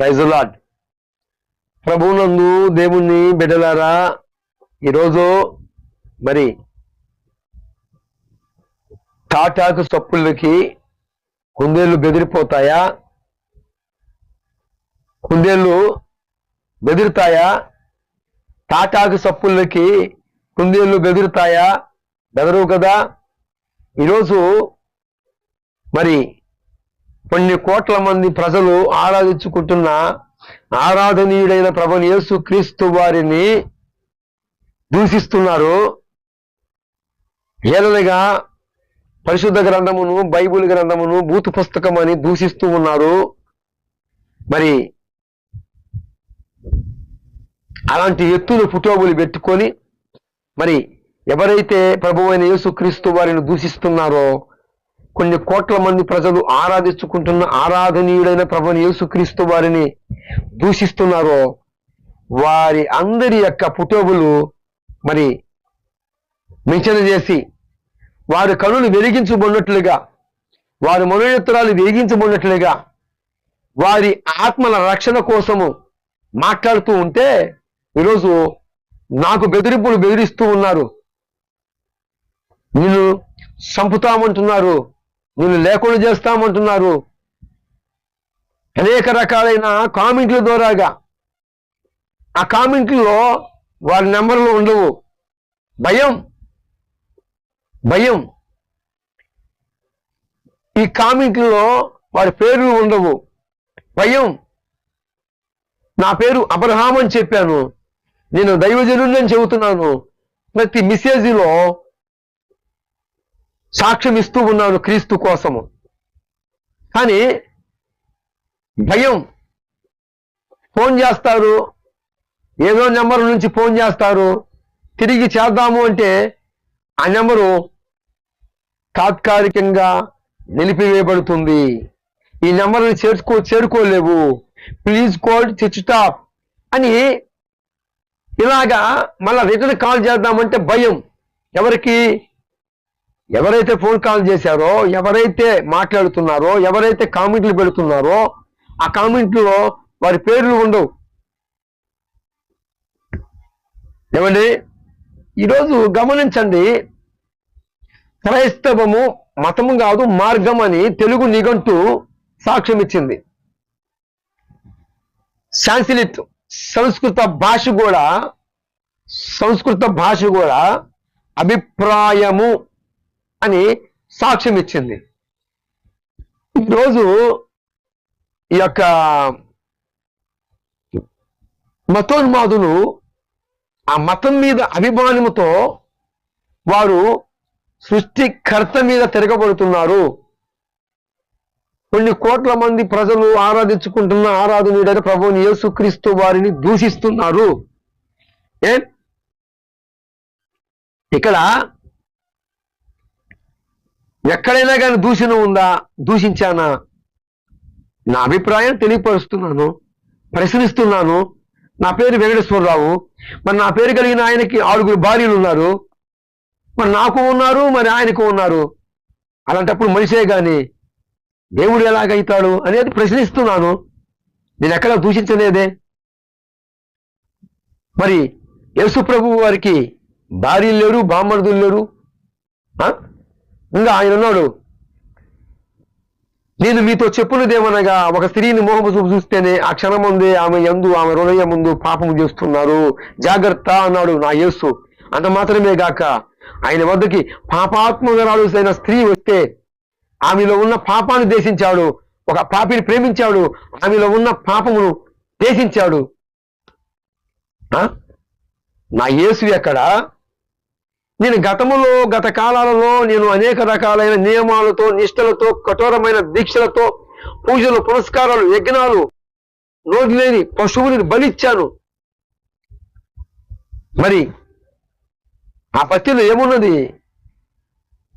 ప్రైజులాడ్ ప్రభునందు దేవుణ్ణి బిడ్డలారా ఈరోజు మరి టాటాకు సొప్పులకి కుందేళ్ళు బెదిరిపోతాయా? కుందేళ్ళు బెదిరుతాయా? తాటాకు చప్పుళ్ళకి కుందేళ్ళు బెదిరుతాయా? బెదరవు కదా? ఈరోజు మరి కొన్ని కోట్ల మంది ప్రజలు ఆరాధించుకుంటున్న ఆరాధనీయుడైన ప్రభుని యేసు క్రీస్తు వారిని దూషిస్తున్నారు. ఏలలుగా పరిశుద్ధ గ్రంథమును బైబిల్ గ్రంథమును భూత పుస్తకం అని దూషిస్తూ ఉన్నారు. మరి అలాంటి ఎత్తులు పుటోబులు పెట్టుకొని మరి ఎవరైతే ప్రభు అయిన యేసుక్రీస్తు వారిని దూషిస్తున్నారో కొన్ని కోట్ల మంది ప్రజలు ఆరాధించుకుంటున్న ఆరాధనీయుడైన ప్రభుని యేసుక్రీస్తు వారిని దూషిస్తున్నారో వారి అందరి యొక్క పుటోబులు మరి మించన చేసి వారి కనులు వెలిగించబడినట్లుగా వారి మనోనేత్రాలు వెలిగించబడినట్లుగా వారి ఆత్మల రక్షణ కోసము మాట్లాడుతూ ఉంటే ఈరోజు నాకు బెదిరింపులు బెదిరిస్తూ ఉన్నారు. నిన్ను చంపుతామంటున్నారు. నిన్ను లేకుండా చేస్తామంటున్నారు. అనేక రకాలైన కామెంట్ల ద్వారాగా. ఆ కామెంట్లో వారి నెంబర్లు ఉండవు. భయం. భయం. ఈ కామెంట్లో వారి పేర్లు ఉండవు. భయం. నా పేరు అబ్రహాం అని చెప్పాను. నేను దైవజనుడిని చెబుతున్నాను. ప్రతి మెసేజ్లో సాక్ష్యం ఇస్తూ ఉన్నాను క్రీస్తు కోసము. కానీ భయం. ఫోన్ చేస్తారు. ఏదో నెంబర్ నుంచి ఫోన్ చేస్తారు. తిరిగి చేద్దాము అంటే ఆ నెంబరు తాత్కాలికంగా నిలిపివేయబడుతుంది. ఈ నెంబర్ని చేర్చుకో చేరుకోలేవు. ప్లీజ్ కాల్ చిచ్ టాప్ అని ఇలాగా మళ్ళీ రిటర్న్ కాల్ చేద్దామంటే భయం. ఎవరికి? ఎవరైతే ఫోన్ కాల్ చేశారో ఎవరైతే మాట్లాడుతున్నారో ఎవరైతే కామెంట్లు పెడుతున్నారో ఆ కామెంట్లో వారి పేర్లు ఉండవు. ఏమండి? ఈరోజు గమనించండి. క్రైస్తవము మతము కాదు మార్గం అని తెలుగు నిఘంటు సాక్ష్యం ఇచ్చింది సాంసిలిట్ సంస్కృత భాష కూడా సంస్కృత భాష కూడా అభిప్రాయము అని సాక్ష్యం ఇచ్చింది. ఈరోజు ఈ యొక్క మతోన్మాదులు ఆ మతం మీద అభిమానముతో వారు సృష్టికర్త మీద తిరగబడుతున్నారు. కొన్ని కోట్ల మంది ప్రజలు ఆరాధించుకుంటున్న ఆరాధనీయుడైన ప్రభువుని యేసుక్రీస్తు వారిని దూషిస్తున్నారు. ఏ? ఇక్కడ ఎక్కడైనా కానీ దూషణ ఉందా? దూషించానా? నా అభిప్రాయం తెలియపరుస్తున్నాను ప్రశ్నిస్తున్నాను. నా పేరు వెంకటేశ్వరరావు. మరి నా పేరు కలిగిన ఆయనకి ఆరుగురు భార్యలు ఉన్నారు. మరి నాకు ఉన్నారు మరి ఆయనకు ఉన్నారు. అలాంటప్పుడు మనిషే కానీ దేవుడు ఎలాగైతాడు అనేది ప్రశ్నిస్తున్నాను. నేను ఎక్కడ దూషించలేదే? మరి యేసు ప్రభు వారికి భార్యలు లేరు బామ్మర్దులు లేరు? ఇంకా ఆయన ఉన్నాడు. నేను మీతో చెప్పున్నదేమనగా ఒక స్త్రీని మోహము చూపు చూస్తేనే ఆ క్షణం ముందే ఆమె ఎందు ఆమె హృదయం ముందు పాపము చేస్తున్నారు. జాగ్రత్త అన్నాడు నా యేసు. అంత మాత్రమే గాక ఆయన వద్దకి పాపాత్మగరాలు అయిన స్త్రీ వస్తే ఆమెలో ఉన్న పాపాన్ని దేశించాడు ఒక పాపిని ప్రేమించాడు. ఆమెలో ఉన్న పాపమును దేశించాడు ఆ? నా యేసు ఎక్కడ? నేను గతములో గత కాలాలలో నేను అనేక రకాలైన నియమాలతో నిష్టలతో కఠోరమైన దీక్షలతో పూజలు పురస్కారాలు యజ్ఞాలు నోటి లేని పశువుని బలిచ్చాను. మరి ఆ పత్తిలో ఏమున్నది?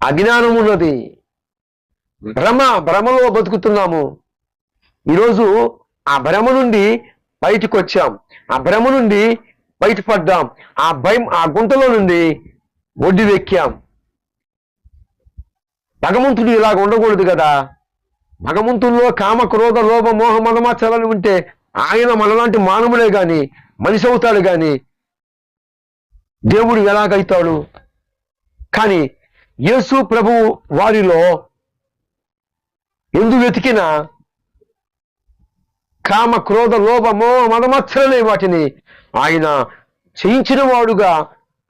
అజ్ఞానం ఉన్నది భ్రమ భ్రమలో బతుకుతున్నాము. ఈరోజు ఆ భ్రమ నుండి బయటకు వచ్చాం ఆ భ్రమ నుండి బయటపడ్డాం. ఆ భయం ఆ గుంటలో నుండి ఒడ్డివెక్కాం భగవంతుడు ఇలాగ ఉండకూడదు కదా. భగవంతుల్లో కామ క్రోధ లోభ మోహ మదమాచరాలు ఉంటే ఆయన మనలాంటి మానవులే గాని మనిషి అవుతాడు గాని దేవుడు ఎలాగైతాడు? కానీ యేసు ప్రభు వారిలో ఎందు వెతికినా కామ క్రోధ లోభ మోహ మదమత్సరలే వాటిని ఆయన చేయించిన వాడుగా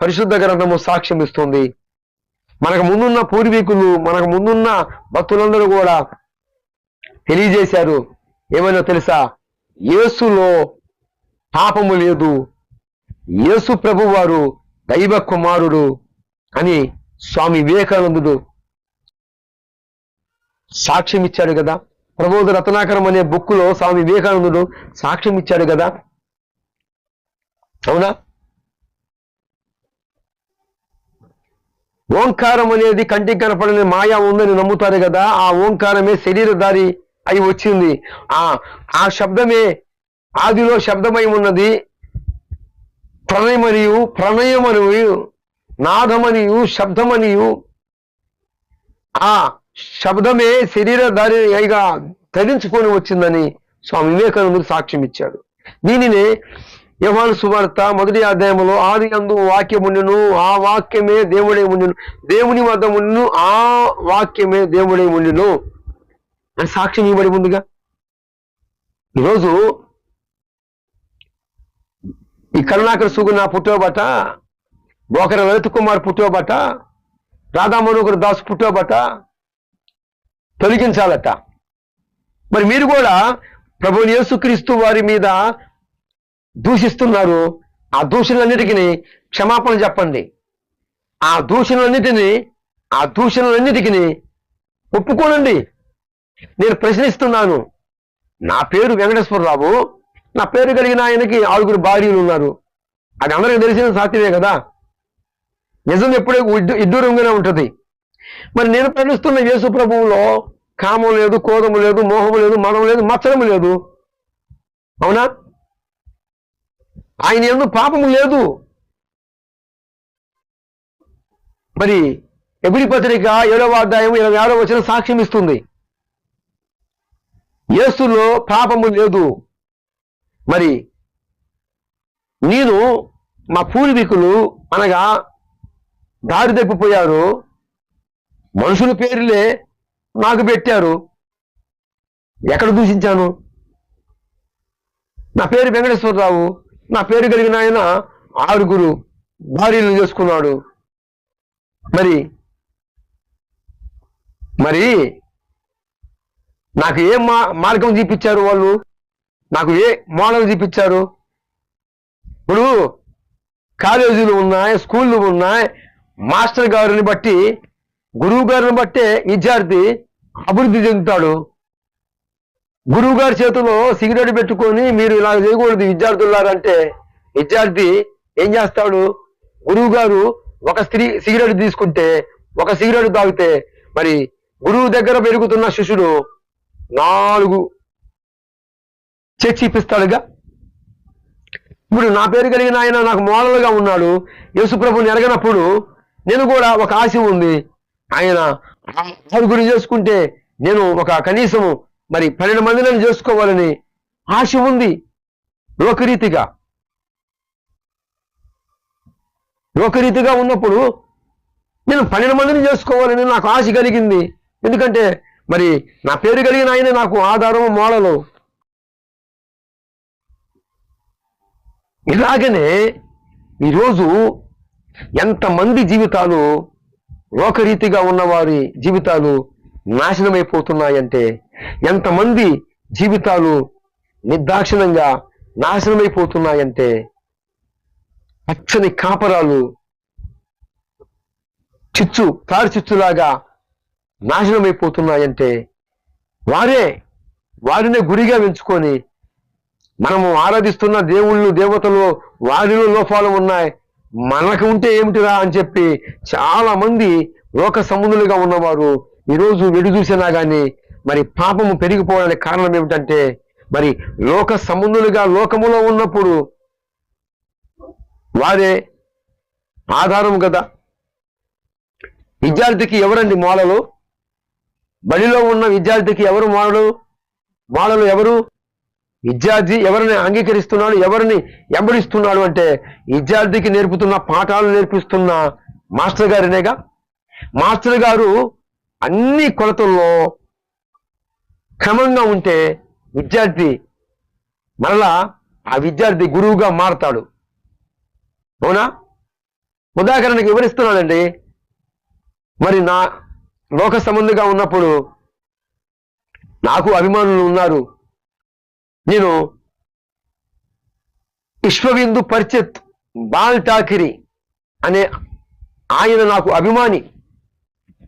పరిశుద్ధ గ్రంథము సాక్ష్యం ఇస్తుంది. మనకు ముందున్న పూర్వీకులు మనకు ముందున్న భక్తులందరూ కూడా తెలియజేశారు. ఏమైనా తెలుసా? యేసులో పాపము లేదు. యేసు ప్రభు వారు దైవ కుమారుడు అని స్వామి వివేకానందుడు సాక్ష్యం ఇచ్చాడు కదా. ప్రబోధ రత్నాకరం అనే బుక్లో స్వామి వివేకానందుడు సాక్ష్యం ఇచ్చాడు కదా. అవునా? ఓంకారం అనేది కంటికి కనపడని మాయా ఉందని నమ్ముతారు కదా ఆ ఓంకారమే శరీరధారి అయి వచ్చింది. ఆ ఆ శబ్దమే ఆదిలో శబ్దమై ఉన్నది. ప్రణయమనియు ప్రణయమనియు నాదమనియు శబ్దమనియు. ఆ శబ్దమే శరీరధారి అయిగా ధరించుకొని వచ్చిందని స్వామి వివేకానందుడు సాక్ష్యం ఇచ్చాడు దీనినే యవాన్ సువార్త మొదటి అధ్యాయంలో ఆది అందు వాక్యముండును ఆ వాక్యమే దేవుడే ఉండును దేవుని వద్ద ఆ వాక్యమే దేవుడే ఉండును అని సాక్ష్యం ఇవ్వబడి ముందుగా. ఈరోజు ఈ కరుణాకర సుగుణ పుట్టోబట బోకర లలిత కుమార్ పుట్టోబట రాధా మనోహర్ దాస్ పుట్టోబట తొలగించాలట. మరి మీరు కూడా ప్రభు యేసుక్రీస్తు వారి మీద దూషిస్తున్నారు. ఆ దూషణలన్నిటికీ క్షమాపణ చెప్పండి. ఆ దూషణలన్నిటినీ ఆ దూషణలన్నిటికీ ఒప్పుకోనండి. నేను ప్రశ్నిస్తున్నాను. నా పేరు వెంకటేశ్వరరావు. నా పేరు కలిగిన ఆయనకి ఆరుగురు భార్యలు ఉన్నారు. అది అందరికీ తెలిసిన సాధ్యమే కదా. నిజం ఎప్పుడే ఇడ్డు- ఇడ్డూరంగానే ఉంటుంది. మరి నేను ప్రశ్నిస్తున్న యేసు ప్రభువులో కామం లేదు క్రోధము లేదు మోహము లేదు మదం లేదు మచ్చడం లేదు. అవునా? ఆయన ఎందు పాపము లేదు. మరి ఎబిడి పత్రిక ఏడవ అధ్యాయం ఇరవై ఆరో వచ్చిన సాక్ష్యం ఇస్తుంది యేసులో పాపము లేదు. మరి నేను మా పూర్వీకులు అనగా దారి తప్పిపోయారు. మనుషుల పేర్లే నాకు పెట్టారు. ఎక్కడ దూషించాను? నా పేరు వెంకటేశ్వరరావు. నా పేరు కలిగిన ఆయన ఆరుగురు భార్యలు చేసుకున్నాడు. మరి మరి నాకు ఏ మా మార్గం చూపించారు వాళ్ళు? నాకు ఏ మోడల్ చూపించారు? ఇప్పుడు కాలేజీలు ఉన్నాయి స్కూళ్ళు ఉన్నాయి మాస్టర్ గారిని బట్టి గురువు గారిని బట్టే విద్యార్థి అభివృద్ధి చెందుతాడు. గురువు గారి చేతిలో సిగరెట్ పెట్టుకొని మీరు ఇలా చేయకూడదు విద్యార్థులారంటే విద్యార్థి ఏం చేస్తాడు? గురువు గారు ఒక స్త్రీ సిగరెట్ తీసుకుంటే ఒక సిగరెట్ తాగితే మరి గురువు దగ్గర పెరుగుతున్న శిష్యుడు నాలుగు చర్చి ఇప్పిస్తాడుగా ఇప్పుడు నా పేరు కలిగిన ఆయన నాకు మోడల్గా ఉన్నాడు. యేసుప్రభుని ఎరగనప్పుడు నేను కూడా ఒక ఆశ ఉంది. ఆయన ఆరుగురు చేసుకుంటే నేను ఒక కనీసము మరి పన్నెండు మందిని చేసుకోవాలని ఆశ ఉంది లోకరీతిగా. లోకరీతిగా ఉన్నప్పుడు నేను పన్నెండు మందిని చేసుకోవాలని నాకు ఆశ కలిగింది. ఎందుకంటే మరి నా పేరు కలిగిన ఆయన నాకు ఆధారము మోడలు. ఇలాగనే ఈరోజు ఎంతమంది జీవితాలు లోకరీతిగా ఉన్నవారి జీవితాలు నాశనమైపోతున్నాయంటే ఎంతమంది జీవితాలు నిర్దాక్షిణంగా నాశనమైపోతున్నాయంటే పచ్చని కాపరాలు చిచ్చు తాడి చిచ్చులాగా నాశనమైపోతున్నాయంటే వారే వారినే గురిగా ఎంచుకొని మనము ఆరాధిస్తున్న దేవుళ్ళు దేవతలు వారిలో లోపాలు ఉన్నాయి. మనకు ఉంటే ఏమిటిరా అని చెప్పి చాలా మంది లోక సంబంధులుగా ఉన్నవారు ఈరోజు వెడు చూసినా కానీ మరి పాపము పెరిగిపోవడానికి కారణం ఏమిటంటే మరి లోక సంబంధులుగా లోకములో ఉన్నప్పుడు వారే ఆధారం కదా. విద్యార్థికి ఎవరండి మోడలు బడిలో ఉన్న విద్యార్థికి ఎవరు మోడలు మోడలు ఎవరు? విద్యార్థి ఎవరిని అంగీకరిస్తున్నాడు? ఎవరిని ఎంబడిస్తున్నాడు అంటే విద్యార్థికి నేర్పుతున్న పాఠాలు నేర్పిస్తున్న మాస్టర్ గారినేగా? మాస్టర్ గారు అన్ని కొలతల్లో క్రమంగా ఉంటే విద్యార్థి మరలా ఆ విద్యార్థి గురువుగా మారతాడు. అవునా? ఉదాహరణకి వివరిస్తున్నాడండి మరి నా లోక సంబంధిగా ఉన్నప్పుడు నాకు అభిమానులు ఉన్నారు. నేను విశ్వవిందు పరిచత్ బాల్ ఠాకిరి అనే ఆయన నాకు అభిమాని.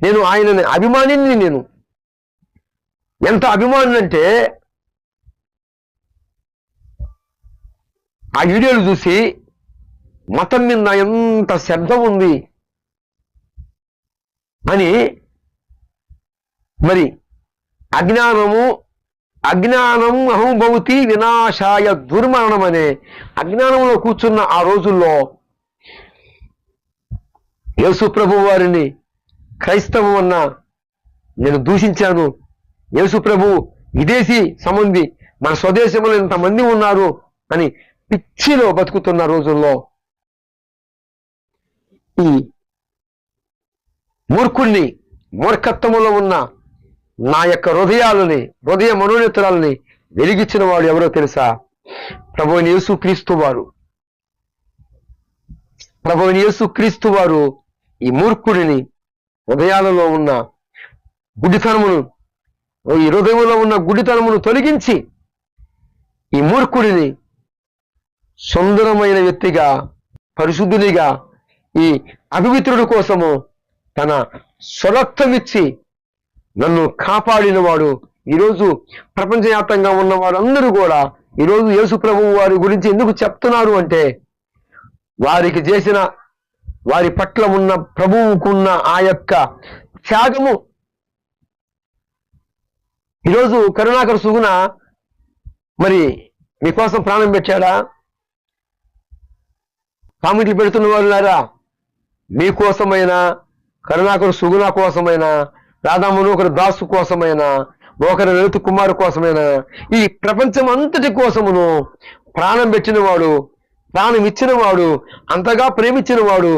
నేను ఆయన అభిమానిని నేను. ఎంత అభిమాని అంటే ఆ వీడియోలు చూసి మతం మీద ఎంత శ్రద్ధ ఉంది అని మరి అజ్ఞానము అజ్ఞానం అహంభవతి వినాశాయ దుర్మరణం అనే అజ్ఞానంలో కూర్చున్న ఆ రోజుల్లో యేసు ప్రభు వారిని క్రైస్తవం అన్న నేను దూషించాను. యేసు ప్రభు విదేశీ సంబంధి మన స్వదేశంలో ఇంతమంది ఉన్నారు అని పిచ్చిలో బతుకుతున్న రోజుల్లో ఈ మూర్ఖుణ్ణి మూర్ఖత్వములో ఉన్న నా యొక్క హృదయాలని హృదయ మనోనేతరాలని వెలిగించిన వాడు ఎవరో తెలుసా? ప్రభుని యేసు క్రీస్తు వారు. ప్రభు యేసు క్రీస్తు వారు ఈ మూర్ఖుడిని హృదయాలలో ఉన్న గుడితనమును ఈ హృదయంలో ఉన్న గుడితనమును తొలగించి ఈ మూర్ఖుడిని సుందరమైన వ్యక్తిగా పరిశుద్ధునిగా ఈ అపవిత్రుడి కోసము తన స్వరక్తమిచ్చి నన్ను కాపాడినవాడు. ఈరోజు ప్రపంచవ్యాప్తంగా ఉన్న వారందరూ కూడా ఈరోజు యేసు ప్రభువు వారి గురించి ఎందుకు చెప్తున్నారు అంటే వారికి చేసిన వారి పట్ల ఉన్న ప్రభువుకున్న ఆ యొక్క త్యాగము. ఈరోజు కరుణాకర సుగుణ మరి మీకోసం ప్రాణం పెట్టాడా? కామెంట్లు పెడుతున్న వాళ్ళారా మీకోసమైనా కరుణాకరు సుగుణ కోసమైనా రాధామును ఒకరు దాసు కోసమైనా ఒకరి రైతు కుమారు కోసమైనా ఈ ప్రపంచం అంతటి కోసమును ప్రాణం పెట్టిన వాడు ప్రాణం ఇచ్చిన వాడు అంతగా ప్రేమించిన వాడు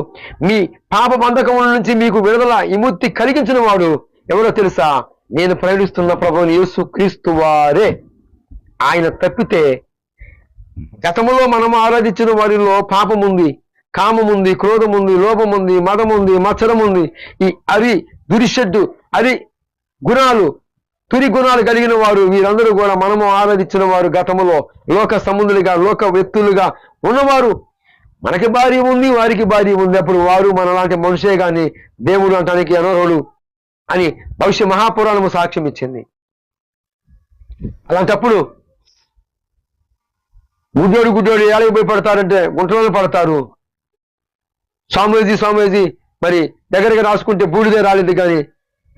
మీ పాప బంధకముల నుంచి మీకు విడుదల విముక్తి కలిగించిన వాడు ఎవరో తెలుసా? నేను ప్రయాణిస్తున్న ప్రభుని యేసు క్రీస్తు వారే. ఆయన తప్పితే గతములో మనం ఆరాధించిన వారిలో పాపం ఉంది కామం ఉంది క్రోధం ఉంది లోపం ఉంది మదం ఉంది మచ్చరం ఉంది ఈ అరి దురిషడ్డు అరి గుణాలు తురి గుణాలు కలిగిన వారు వీరందరూ కూడా మనము ఆరాధించిన వారు గతంలో లోక సముద్రులుగా లోక వ్యక్తులుగా ఉన్నవారు. మనకి భార్య ఉంది వారికి భార్య ఉంది. అప్పుడు వారు మనలాంటి మనుషే గాని దేవుడు అంటానికి అనర్హుడు అని భవిష్య మహాపురాణము సాక్ష్యం ఇచ్చింది. అలాంటప్పుడు గుడ్డోడు గుడ్డోడు ఏళ్ళకి పోయి పడతారంటే గుంటలోనే పడతారు. స్వామీజీ స్వామీజీ మరి దగ్గరగా రాసుకుంటే బూడిదే రాలేదు కానీ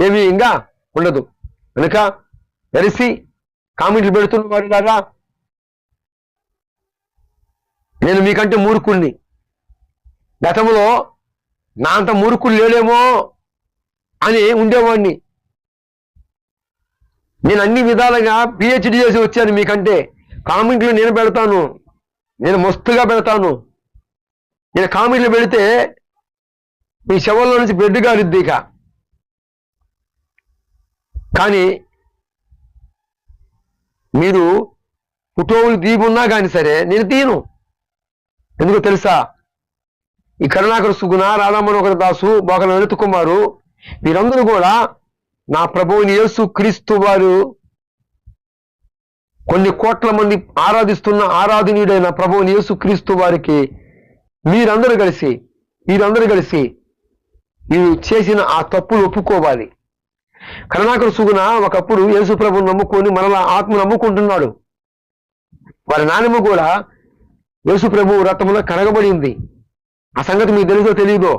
ఏమీ ఇంకా ఉండదు. కనుక తెలిసి కామెంట్లు పెడుతున్న వారు కదా నేను మీకంటే మూర్ఖుణ్ణి. గతంలో నా అంత మూర్ఖుడు లేడేమో అని ఉండేవాడిని. నేను అన్ని విధాలుగా పిహెచ్డి చేసి వచ్చాను మీకంటే. కామెంట్లు నేను పెడతాను. నేను మస్తుగా పెడతాను. నేను కామెంట్లు పెడితే మీ శవంలో నుంచి బెడ్ కారుద్ది ఇక. కానీ మీరు ఫోటోలు తీయకున్నా కానీ సరే నేను తీయను. ఎందుకో తెలుసా? ఈ కరుణాకర సుగుణ రాధామనోహర దాసు బాగా లలిత కుమారు వీరందరూ కూడా నా ప్రభువుని యేసు క్రీస్తు వారు కొన్ని కోట్ల మంది ఆరాధిస్తున్న ఆరాధనీయుడైన ప్రభువుని యేసు క్రీస్తు వారికి మీరందరూ కలిసి మీరందరూ కలిసి మీరు చేసిన ఆ తప్పులు ఒప్పుకోవాలి. కరుణాకర సుగుణ ఒకప్పుడు యేసు ప్రభుని నమ్ముకొని మరలా ఆత్మ నమ్ముకుంటున్నాడు. వారి నాన్నమ్మ కూడా యేసు ప్రభు రథంలో కడగబడింది. ఆ సంగతి మీకు తెలుసో తెలియదో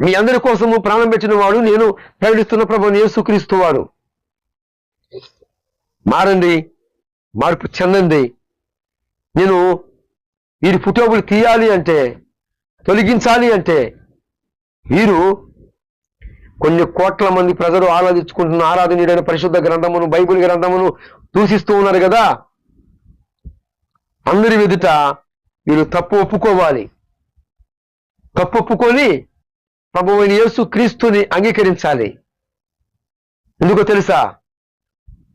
మీ అందరి కోసము ప్రాణం పెట్టిన వాడు నేను ప్రకటిస్తున్న ప్రభు యేసుక్రీస్తు వాడు మారండి మార్పు చెందండి. నేను వీరి ఫోటోలు తీయాలి అంటే తొలగించాలి అంటే వీరు కొన్ని కోట్ల మంది ప్రజలు ఆరాధించుకుంటున్న ఆరాధనీయుడైన పరిశుద్ధ గ్రంథమును బైబిల్ గ్రంథమును దూషిస్తూ ఉన్నారు కదా? అందరి ఎదుట వీరు తప్పు ఒప్పుకోవాలి. తప్పు ఒప్పుకొని ప్రభు యేసు క్రీస్తుని అంగీకరించాలి. ఎందుకో తెలుసా?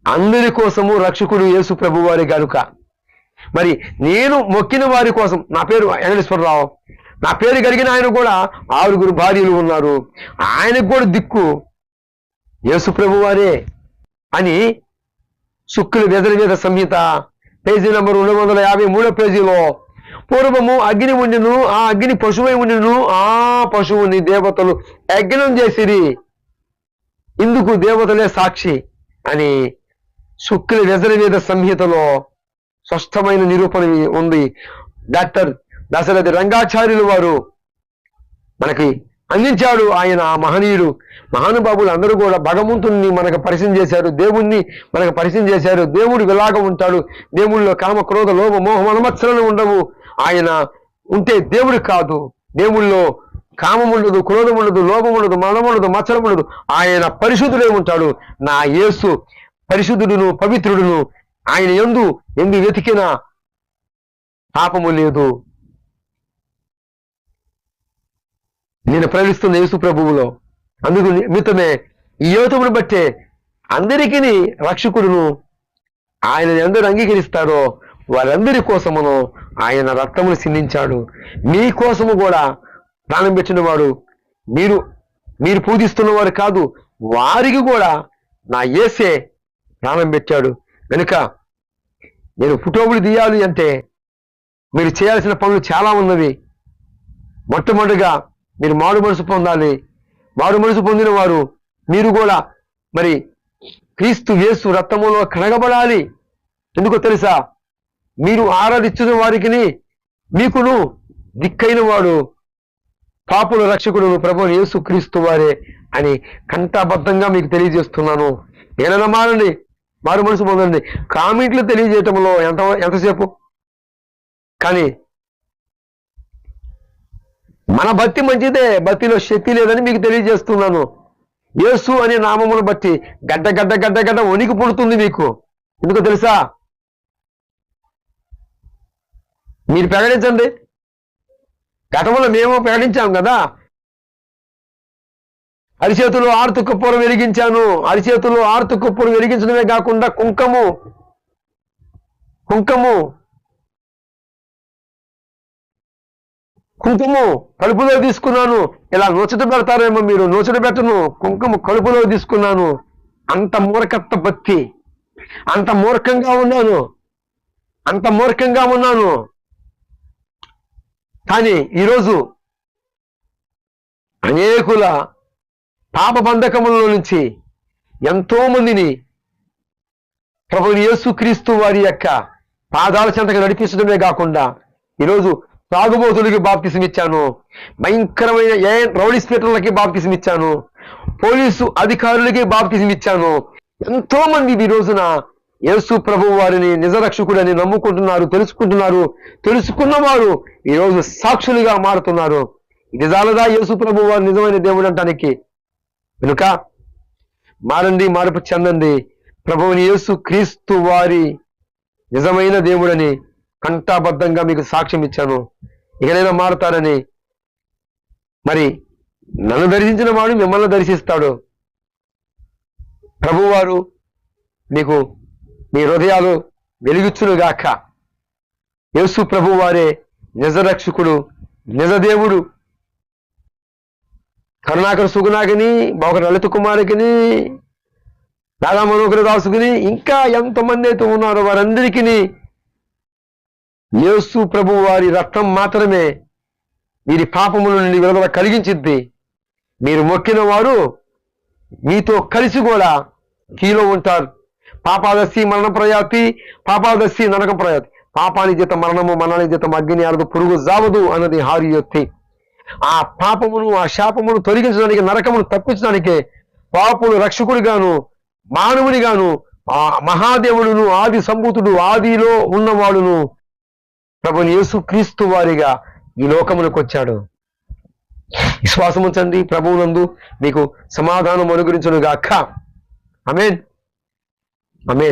అందరి కోసము రక్షకుడు యేసు ప్రభు వారి గనుక. మరి నేను మొక్కిన వారి కోసం నా పేరు వెంకటేశ్వరరావు నా పేరు కలిగిన ఆయన కూడా ఆరుగురు భార్యలు ఉన్నారు. ఆయనకు కూడా దిక్కు యేసు ప్రభు వారే అని శుక్రుల వెదల మీద సంహిత పేజీ నెంబర్ రెండు వందల యాభై మూడో పేజీలో. పూర్వము అగ్ని ఉండిను ఆ అగ్ని పశువై ఉండిను ఆ పశువుని దేవతలు యజ్ఞం చేసిరి. ఇందుకు దేవతలే సాక్షి అని శుక్ల వ్యజనవేద సంహితలో స్పష్టమైన నిరూపణ ఉంది. డాక్టర్ దశరథి రంగాచార్యులు వారు మనకి అందించాడు ఆయన ఆ మహనీయుడు మహానుభావులు అందరూ కూడా భగవంతుని మనకు పరిచయం చేశారు దేవుణ్ణి మనకు పరిచయం చేశారు దేవుడు విలాగ ఉంటాడు దేవుళ్ళలో కామ క్రోధ లోభ మోహం అనుమత్సరాలు ఉండవు. ఆయన ఉంటే దేవుడు కాదు. దేవుళ్ళో కామం ఉండదు క్రోధం ఉండదు లోభం ఉండదు మదం ఉండదు మత్సరం ఉండదు. ఆయన పరిశుద్ధుడే ఉంటాడు. నా యేసు పరిశుద్ధుడును పవిత్రుడును. ఆయన ఎందు ఎందు వెతికిన పాపము లేదు. నేను ప్రకటిస్తున్న యేసు ప్రభువులో. అందుకు నిమిత్తమే ఈ యువతమును బట్టే అందరికీ రక్షకుడును ఆయన ఎందరు అంగీకరిస్తారో వారందరి కోసమును ఆయన రక్తమును సిందించాడు మీ కోసము కూడా ప్రాణం పెట్టినవాడు మీరు మీరు పూజిస్తున్నవారు కాదు వారికి కూడా నా ఏసే ప్రాణం పెట్టాడు. కనుక నేను ఫోటోలు తీయాలి అంటే మీరు చేయాల్సిన పనులు చాలా ఉన్నవి. మొట్టమొదటిగా మీరు మారు మనసు పొందాలి. మారు మనసు పొందిన వారు మీరు కూడా మరి క్రీస్తు యేసు రక్తములో కనగబడాలి ఎందుకో తెలుసా? మీరు ఆరాధించిన వారికి మీకును దిక్కైన వాడు పాపుల రక్షకుడు ప్రభు యేసు క్రీస్తు వారే అని కంటాబద్ధంగా మీకు తెలియజేస్తున్నాను. ఏదైనా మారండి. మారు మనసు పొందండి. కామెంట్లు తెలియజేయటంలో ఎంత ఎంతసేపు? కానీ మన భక్తి మంచిదే భక్తిలో శక్తి లేదని మీకు తెలియజేస్తున్నాను. యేసు అనే నామమును బట్టి గడ్డ గడ్డ గడ్డ గడ్డ వణికి పుడుతుంది మీకు. ఎందుకు తెలుసా? మీరు ప్రకటించండి. గతంలో మేము ప్రకటించాం కదా. అరిచేతులు ఆర్తు కుప్పలు వెలిగించాను. అరిచేతులు ఆర్తు కుప్పలు వెలిగించడమే కాకుండా కుంకము కుంకము కుంకుము కడుపులో తీసుకున్నాను. ఇలా నోచట పెడతారేమో మీరు? నోచట పెట్టను. కుంకుమ కడుపులో తీసుకున్నాను. అంత మూర్ఖత్వ భక్తి. అంత మూర్ఖంగా ఉన్నాను. అంత మూర్ఖంగా ఉన్నాను. కానీ ఈరోజు అనేకుల పాప బంధకములలో నుంచి ఎంతో మందిని ప్రభు యేసుక్రీస్తు వారి యొక్క పాదాల చెంతకు నడిపించడమే కాకుండా ఈరోజు తాగుబోతులకి బాప్తిసం ఇచ్చాను భయంకరమైన ఏ రౌడీ స్పీటర్లకి బాప్తిసం ఇచ్చాను పోలీసు అధికారులకి బాప్తిసం ఇచ్చాను ఎంతో మంది ఈ రోజున యేసు ప్రభు వారిని నిజరక్షకుడని నమ్ముకుంటున్నారు తెలుసుకుంటున్నారు తెలుసుకున్నవారు ఈ రోజు సాక్షులుగా మారుతున్నారు. ఇది జాలదా యేసు ప్రభు వారు నిజమైన దేవుడు అంటానికి వెనుక మారండి మార్పు చెందండి. ప్రభువుని యేసు క్రీస్తు వారి నిజమైన దేవుడని కంటాబద్ధంగా మీకు సాక్ష్యం ఇచ్చాను. ఇకనైనా మారుతారని. మరి నన్ను దర్శించిన వాడు మిమ్మల్ని దర్శిస్తాడు. ప్రభువారు మీకు మీ హృదయాలు వెలుగుచ్చునుగాక. యేసు ప్రభువారే నిజరక్షకుడు నిజదేవుడు కరుణాకర సుగుణాకిని ఒక లలిత కుమారుకిని రాధా మనోహర దాసుకుని ఇంకా ఎంతమంది అయితే ఉన్నారో వారందరికీ యేసు ప్రభు వారి రక్తం మాత్రమే వీరి పాపముల నుండి విడుదల కలిగించిద్ది. మీరు మొక్కిన వారు మీతో కలిసి కూడా కీలో ఉంటారు. పాపాదశి మరణ ప్రయాతి పాపాదశి నరక ప్రయాతి. పాపాని జీత మరణము మరణాని జీతం అగ్ని అరదు పురుగు జావదు అన్నది హారి యొత్తి. ఆ పాపమును ఆ శాపమును తొలగించడానికి నరకమును తప్పించడానికే పాపులు రక్షకుడిగాను మానవునిగాను ఆ మహాదేవుడును ఆది సంభూతుడు ఆదిలో ఉన్నవాడును ప్రభుని యేసు క్రీస్తు వారిగా ఈ లోకములకు వచ్చాడు విశ్వాసం ఉంచండి ప్రభువునందు మీకు సమాధానం అనుగురించును గాక అమేన్ అమేన్